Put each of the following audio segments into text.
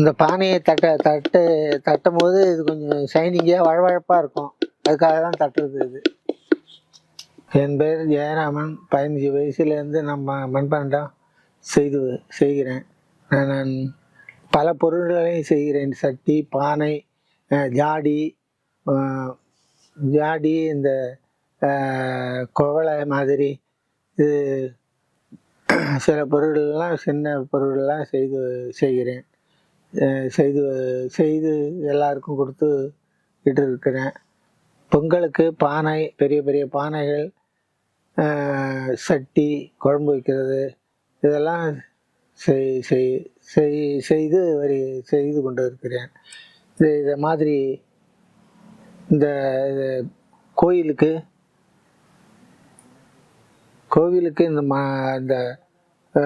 இந்த பானையை தட்ட தட்டு தட்டும் போது இது கொஞ்சம் ஷைனிங்காக வழவழப்பாக இருக்கும். அதுக்காக தான் தட்டுறது இது. என் பேர் ஜெயராமன். பதினஞ்சு வயசுலேருந்து நம்ம மண்பாண்டம் செய்து செய்கிறேன். நான் பல பொருள்களையும் செய்கிறேன். சட்டி பானை ஜாடி ஜாடி இந்த குவளை மாதிரி இது சில பொருள்லாம் சின்ன பொருள்லாம் செய்து செய்கிறேன். செய்து செய்து எல்லாருக்கும் கொடுத்து விட்டு இருக்கிறேன் பொங்கலுக்கு பானை பெரிய பெரிய பானைகள் சட்டி குழம்பு வைக்கிறது இதெல்லாம் செய் செய் செய் செய்து வரி செய்து கொண்டு இருக்கிறேன். இது இதை மாதிரி இந்த இது கோயிலுக்கு கோவிலுக்கு இந்த ம இந்த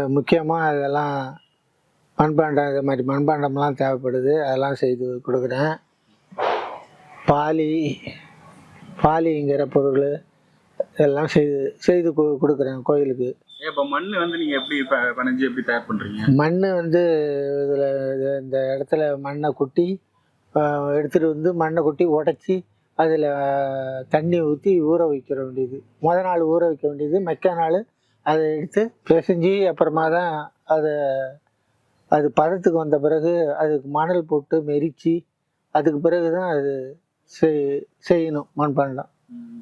முக்கியமாக இதெல்லாம் மண்பாண்டம் இது மாதிரி மண்பாண்டம்லாம் தேவைப்படுது. அதெல்லாம் செய்து கொடுக்குறேன். பாலி பாலிங்கிற பொருள் எல்லாம் செய்து செய்து கொடுக்குறேன் கோயிலுக்கு. இப்போ மண் வந்து நீங்க எப்படி பனைஞ்சு எப்படி தயார் பண்றீங்க? மண் வந்து இதில் இந்த இடத்துல மண்ணை கொட்டி எடுத்துகிட்டு வந்து மண்ணை கொட்டி உடச்சி அதில் தண்ணி ஊற்றி ஊற வைக்கிற வேண்டியது. முத நாள் ஊற வைக்க வேண்டியது. மெக்க நாள் அதை எடுத்து பிசைஞ்சு அப்புறமா தான் அதை அது பதத்துக்கு வந்த பிறகு அதுக்கு மணல் போட்டு மெரிச்சு அதுக்கு பிறகு தான் அது செய் செய்யணும் மண்பாண்டம்.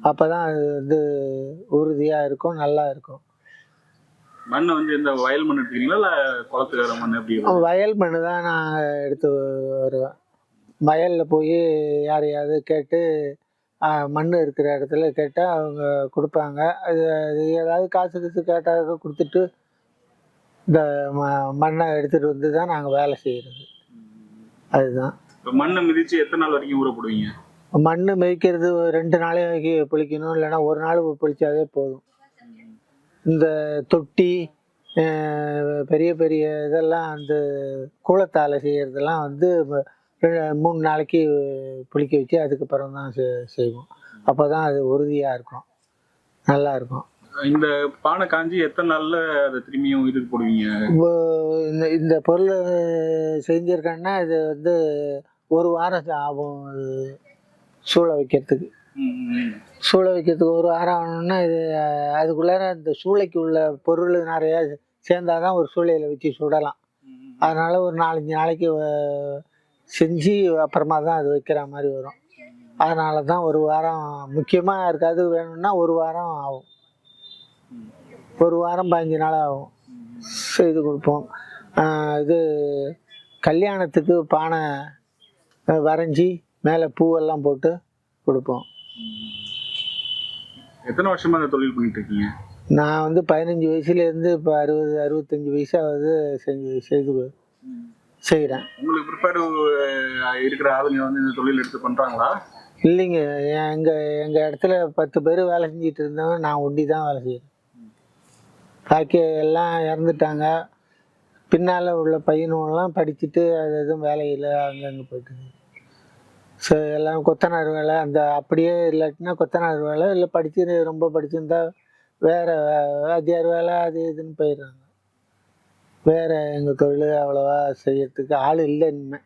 அப்போ தான் அது வந்து உறுதியாக இருக்கும் நல்லா இருக்கும். மண் வந்து இந்த வயல் மண் எடுத்துக்கிறீங்களா இல்ல குளத்துக்கார மண்? வயல் மண்ணு தான் நான் எடுத்து வருவேன். வயலில் போய் யாரையாவது கேட்டு மண் இருக்கிற இடத்துல கேட்டால் அவங்க கொடுப்பாங்க. அது அது ஏதாவது காசு கீசு கேட்டால் கொடுத்துட்டு இந்த ம மண்ணை எடுத்துகிட்டு வந்து தான் நாங்கள் வேலை செய்கிறது அதுதான். இப்போ மண்ணை மிதிச்சு எத்தனை நாள் வரைக்கும் ஊற போடுவீங்க? மண் மேய்க்கிறது ஒரு ரெண்டு நாளைக்கு புளிக்கணும் இல்லைன்னா ஒரு நாள் புளிச்சாவே போதும். இந்த தொட்டி பெரிய பெரிய இதெல்லாம் அந்த கூளத்தால் செய்கிறதெல்லாம் வந்து மூணு நாளைக்கு புளிக்க வச்சு அதுக்கப்புறம் தான் செய்வோம். அப்போ தான் அது உறுதியாக இருக்கும். நல்லா இருக்கும். இந்த பானை காஞ்சி எத்தனை நாள்ல அதை திரும்பியும் இதுக்கு போடுவீங்க? இந்த இந்த பொருள் செஞ்சுருக்கேன்னா இது வந்து ஒரு வாரம் ஆகும் சூளை வைக்கிறதுக்கு. சூளை வைக்கிறதுக்கு ஒரு வாரம் ஆகணும்னா இது அதுக்குள்ளார இந்த சூளைக்கு உள்ள பொருள் நிறையா சேர்ந்தாதான் ஒரு சூளையில் வச்சு சுடலாம். அதனால ஒரு நாலஞ்சு நாளைக்கு செஞ்சு அப்புறமா தான் அது வைக்கிற மாதிரி வரும். அதனால தான் ஒரு வாரம் முக்கியமாக யாருக்காவது வேணும்னா ஒரு வாரம் ஆகும். ஒரு வாரம் பதினஞ்சு நாள் ஆகும். செய்து கொடுப்போம். இது கல்யாணத்துக்கு பானை வரைஞ்சி மேலே பூவெல்லாம் போட்டு கொடுப்போம். எத்தனை வருஷமா இந்த தொழில் பண்ணிட்டு இருக்கீங்க நான் வந்து பதினஞ்சு வயசுலேருந்து இப்போ அறுபது அறுபத்தஞ்சி வயசாவது செஞ்சு செய்து செய்கிறேன். உங்களுக்கு பிற்பாடு இருக்கிற ஆளுங்க வந்து இந்த தொழில் எடுத்து பண்றாங்களா? இல்லைங்க எங்கள் எங்கள் இடத்துல பத்து பேர் வேலை செஞ்சுட்டு இருந்தவங்க நான் ஒண்டி தான் வேலை செய்கிறேன். பாக்கி எல்லாம் இறந்துட்டாங்க. பின்னால் உள்ள பையனுங்கெல்லாம் படிச்சுட்டு அது எதுவும் வேலையில் அங்கங்கே போயிட்டு. ஸோ எல்லாம் கொத்தனார் வேலை அந்த அப்படியே இல்லாட்டினா கொத்தனார் வேலை இல்லை படிச்சு ரொம்ப படிச்சிருந்தா வேறு வாத்தியார் வேலை அது இதுன்னு போயிடுறாங்க. வேறு எங்கள் தொழில் அவ்வளோவா செய்யறதுக்கு ஆள் இல்லை இனிமே.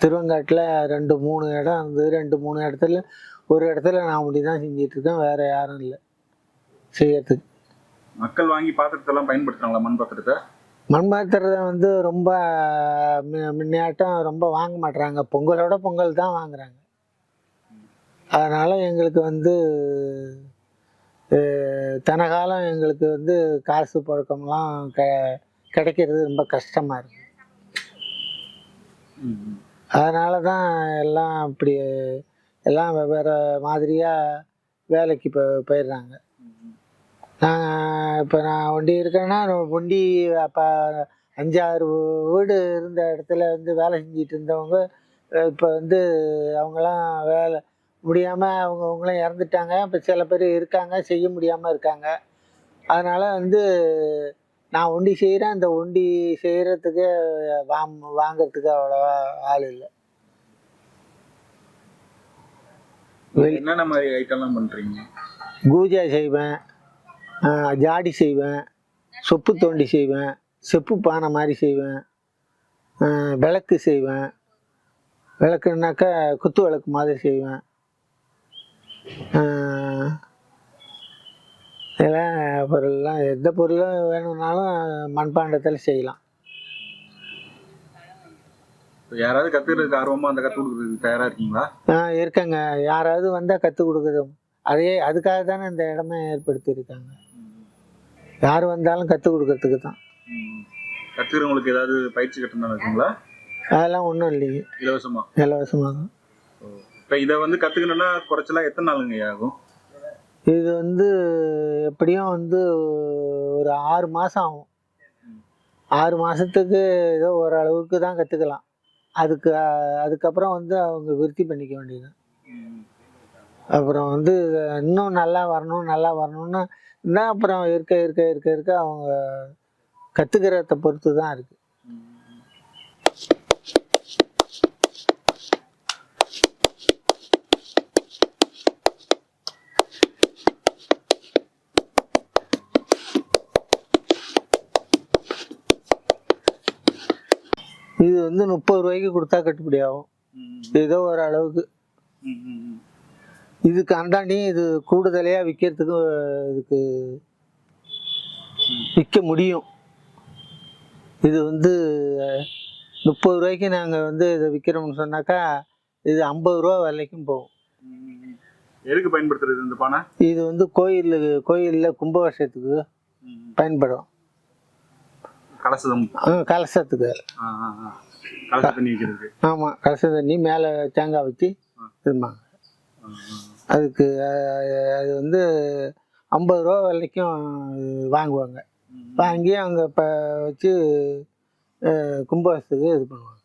திருவங்காட்டில் ரெண்டு மூணு இடம் இருந்தது ரெண்டு மூணு இடத்துல ஒரு இடத்துல நான் அப்படி தான் செஞ்சிட்ருக்கேன் வேறு யாரும் இல்லை. செய்யறதுக்கு. மக்கள் வாங்கி பாத்திரத்தை எல்லாம் பயன்படுத்துறாங்களா மண் பாத்திரத்தை? மண் பாத்திரத்தை வந்து ரொம்ப முன்னாட்டம் ரொம்ப வாங்க மாட்றாங்க. பொங்கலோட பொங்கல் தான் வாங்குறாங்க. அதனால எங்களுக்கு வந்து தனகாலம் எங்களுக்கு வந்து காசு புழக்கம்லாம் க கிடைக்கிறது ரொம்ப கஷ்டமாக இருக்கு. அதனால தான் எல்லாம் இப்படி எல்லாம் வெவ்வேறு மாதிரியாக வேலைக்கு இப்போ போயிடுறாங்க. நான் இப்போ நான் ஒண்டி இருக்கேன்னா ஒண்டி அப்போ அஞ்சாறு வீடு இருந்த இடத்துல வந்து வேலை செஞ்சிட்டு இருந்தவங்க இப்போ வந்து அவங்களாம் வேலை முடியாமல் அவங்க அவங்களும் இறந்துட்டாங்க. இப்போ சில பேர் இருக்காங்க செய்ய முடியாமல் இருக்காங்க. அதனால் வந்து நான் ஒண்டி செய்கிறேன் அந்த ஒண்டி செய்கிறதுக்கு வாம் வாங்கிறதுக்கு அவ்வளோவா ஆள் இல்லை. என்னென்ன மாதிரி ஐட்டம்லாம் பண்றீங்க? கூஜா செய்வேன். ஜாடி செய்வேன் சொப்பு தோண்டி செய்வேன் செப்பு பானை மாதிரி செய்வேன் விளக்கு செய்வேன். விளக்குனாக்கா குத்து விளக்கு மாதிரி செய்வேன். இதெல்லாம் பொருள்லாம் எந்த பொருளும் வேணும்னாலும் மண்பாண்டத்தில் செய்யலாம். யாராவது கத்துக்கிறதுக்கு ஆர்வமா அந்த கத்து கொடுக்குறதுக்கு தயாரா இருக்கீங்களா? ஆஹ் இருக்கேங்க. யாராவது வந்தால் கற்றுக் கொடுக்குறோம் அதே அதுக்காக தானே இந்த இடமே ஏற்படுத்தியிருக்காங்க. யார் வந்தாலும் கற்றுக் கொடுக்கறதுக்கு தான். ம். கத்துக்கிறவங்களுக்கு ஏதாவது பயிற்சி கட்டணம் இருக்குங்களா? அதெல்லாம் ஒன்றும் இல்லைங்க. இலவசமா? இலவசமாக தான். இப்ப இதை வந்து கத்துக்கணும்னா குறைச்சலா எத்தனை நாளுங்க ஆகும்? இது வந்து எப்படியும் வந்து ஒரு ஆறு மாதம் ஆகும். ஆறு மாதத்துக்கு ஏதோ ஓரளவுக்கு தான் கற்றுக்கலாம் அதுக்கு அதுக்கப்புறம் வந்து அவங்க விருத்தி பண்ணிக்க வேண்டியது அப்புறம் வந்து இன்னும் நல்லா வரணும் நல்லா வரணும்னு தான் அப்புறம் இருக்க இருக்க இருக்க இருக்க அவங்க கற்றுக்கிறத பொறுத்து தான் இருக்குது இது வந்து முப்பது ரூபாய்க்கு கொடுத்தா கட்டுப்படி ஆகும். ஏதோ ஒரு அளவுக்கு. இதுக்கு அந்தாண்டி இது கூடுதலையாக விற்கிறதுக்கு இதுக்கு விற்க முடியும். இது வந்து முப்பது ரூபாய்க்கு நாங்கள் வந்து இதை விற்கிறோம்னு சொன்னாக்கா இது ஐம்பது ரூபா விலைக்கும் போகும். எதுக்கு பயன்படுத்துறது இந்த பானை? இது வந்து கோயில் கோயிலில் கும்பாபிஷேகத்துக்கு பயன்படும். கலசத்துக்கு. ஆமாம் கலச தண்ணி மேலே தேங்காய் வச்சு ஆ. அதுக்கு அது வந்து ஐம்பது ரூபா விலைக்கும் வாங்குவாங்க. வாங்கி அங்கே இப்போ வச்சு அஹ், கும்பாபிஷேகத்துக்கு இது பண்ணுவாங்க